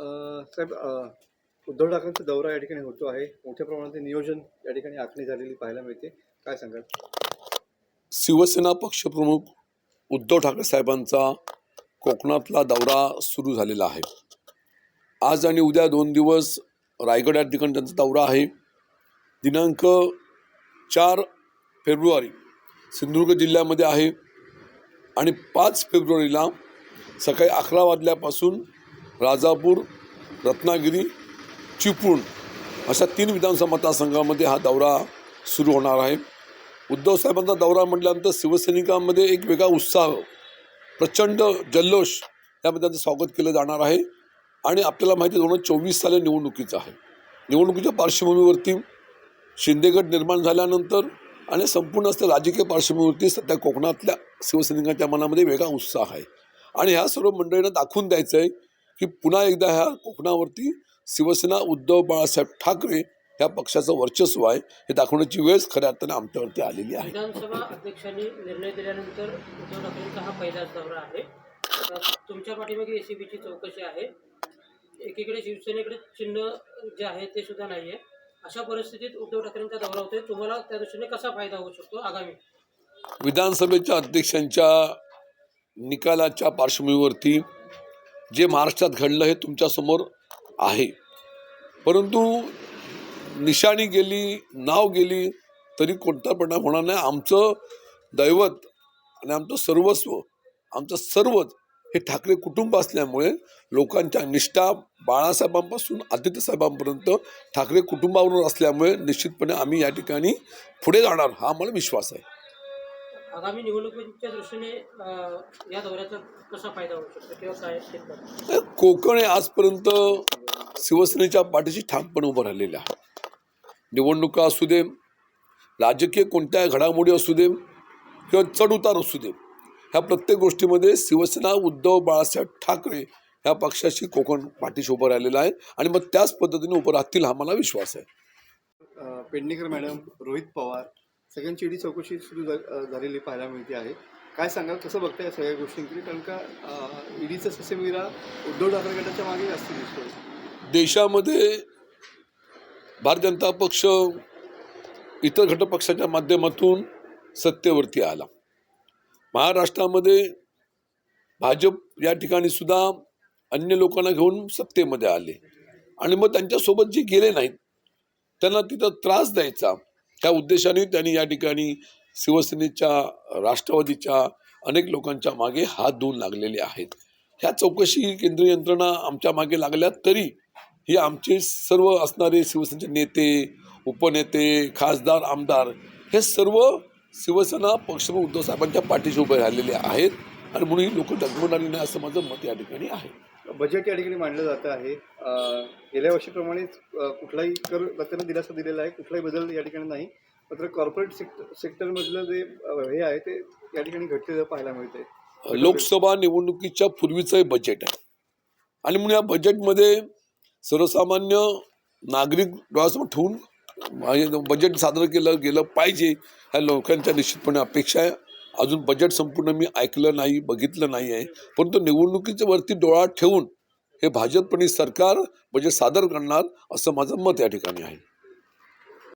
साहेब उद्धव ठाकरेंचा दौरा या ठिकाणी होतो आहे. मोठ्या प्रमाणात नियोजन या ठिकाणी आखणी झालेली पाहायला मिळते. काय सांगाल? शिवसेना पक्षप्रमुख उद्धव ठाकरे साहेबांचा कोकणातला दौरा सुरू झालेला आहे. आज आणि उद्या दोन दिवस रायगड या ठिकाणी त्यांचा दौरा आहे. दिनांक चार फेब्रुवारी सिंधुदुर्ग जिल्ह्यामध्ये आहे. आणि पाच फेब्रुवारीला सकाळी अकरा वाजल्यापासून राजापूर रत्नागिरी चिपळूण अशा तीन विधानसभा मतदारसंघामध्ये हा दौरा सुरू होणार आहे. उद्धव साहेबांचा दौरा म्हटल्यानंतर शिवसैनिकांमध्ये एक वेगळा उत्साह प्रचंड जल्लोष यामध्ये त्यांचं स्वागत केलं जाणार आहे. आणि आपल्याला माहिती आहे दोन हजार चोवीस साली निवडणुकीचं आहे. निवडणुकीच्या पार्श्वभूमीवरती शिंदेगड निर्माण झाल्यानंतर आणि संपूर्ण असल्या राजकीय पार्श्वभूमीवरती सध्या कोकणातल्या शिवसैनिकांच्या मनामध्ये वेगळा उत्साह आहे. आणि ह्या सर्व मंडळींना दाखवून द्यायचं आहे की पुन्हा एकदा ह्या कोकणावरती शिवसेना उद्धव बाळासाहेब ठाकरे ह्या पक्षाचं वर्चस्व आहे हे दाखवण्याची वेळच खऱ्या अर्थाने आमच्यावरती आलेली आहे. विधानसभा अध्यक्षांनी निर्णय दिल्यानंतर उद्धव ठाकरेंचा हा पहिलाच दौरा आहे. तुमच्या पाठीमागे एसीबीची चौकशी आहे. एकीकडे शिवसेनेकडे चिन्ह जे आहे ते सुद्धा नाही आहे अशा परिस्थितीत उद्धव ठाकरेंचा दौरा होतोय. तुम्हाला त्या दृष्टीने कसा फायदा होऊ शकतो आगामी? विधानसभेच्या अध्यक्षांच्या निकालाच्या पार्श्वभूमीवरती जे महाराष्ट्रात घडलं हे तुमच्यासमोर आहे. परंतु निशाणी गेली नाव गेली तरी कोणता परिणाम होणार नाही. आमचं दैवत आणि आमचं सर्वस्व आमचं सर्वच हे ठाकरे कुटुंब असल्यामुळे लोकांच्या निष्ठा बाळासाहेबांपासून आदित्यसाहेबांपर्यंत ठाकरे कुटुंबावरून असल्यामुळे निश्चितपणे आम्ही या ठिकाणी पुढे जाणार. हा मला विश्वास आहे. आगामी निवडणुकीच्या दृष्टीने या दौऱ्याचा कसा फायदा होऊ शकतो किंवा काय कोकण हे आजपर्यंत शिवसेनेच्या पाठीशी ठामपणे उभं राहिलेलं आहे. निवडणुका असू दे राजकीय कोणत्या घडामोडी असू दे किंवा चढउतार असू दे ह्या प्रत्येक गोष्टीमध्ये शिवसेना उद्धव बाळासाहेब ठाकरे ह्या पक्षाशी कोकण पाठीशी उभं राहिलेलं आहे आणि मग त्याच पद्धतीने उभं राहतील हा मला विश्वास आहे. पेडणेकर मॅडम रोहित पवार सगळ्यांची ईडी चौकशी सुरू झालेली पाहायला मिळते आहे. काय सांगाल? कसं बघताय या सगळ्या गोष्टींकडे? कारण का ईडीचा ससेमिरा उद्धव ठाकरे गटाच्या मागे जास्त दिसतोय. देशामध्ये भारतीय जनता पक्ष इतर घटपक्षाच्या माध्यमातून सत्तेवरती आला. महाराष्ट्रामध्ये भाजप या ठिकाणी सुद्धा अन्य लोकांना घेऊन सत्तेमध्ये आले. आणि मग त्यांच्यासोबत जे गेले नाहीत त्यांना तिथं त्रास द्यायचा. त्या उद्देशाने त्यांनी या ठिकाणी शिवसेनेच्या राष्ट्रवादीच्या अनेक लोकांच्या मागे हात धुवून लागलेले आहेत. ह्या चौकशी केंद्रीय यंत्रणा आमच्या मागे लागल्या तरी हे आमचे सर्व असणारे शिवसेनेचे नेते उपनेते खासदार आमदार हे सर्व शिवसेना पक्ष उद्धव साहेबांच्या पाठीशी उभे राहिलेले आहेत. आणि म्हणून ही लोक डगमगणारी नाही असं माझं मत या ठिकाणी आहे. बजेट या ठिकाणी मांडलं जातं आहे. गेल्या वर्षीप्रमाणेच कुठलाही कर त्यांना दिलासा दिलेला आहे कुठलाही बदल या ठिकाणी नाही. मात्र कॉर्पोरेट सेक्टर सेक्टरमधलं जे हे आहे ते या ठिकाणी घटलेलं पाहायला मिळतंय. लोकसभा निवडणुकीच्या पूर्वीचं हे बजेट आहे. आणि म्हणून या बजेटमध्ये सर्वसामान्य नागरिक डोळ्यासमोर ठेवून हे बजेट सादर केलं गेलं पाहिजे ह्या लोकांच्या निश्चितपणे अपेक्षा आहे. अजून बजेट संपूर्ण मी ऐकलं नाही बघितलं नाही आहे. परंतु निवडणुकीच्या वरती डोळा ठेवून हे भाजपने सरकार बजेट सादर करणार असं माझं मत या ठिकाणी आहे.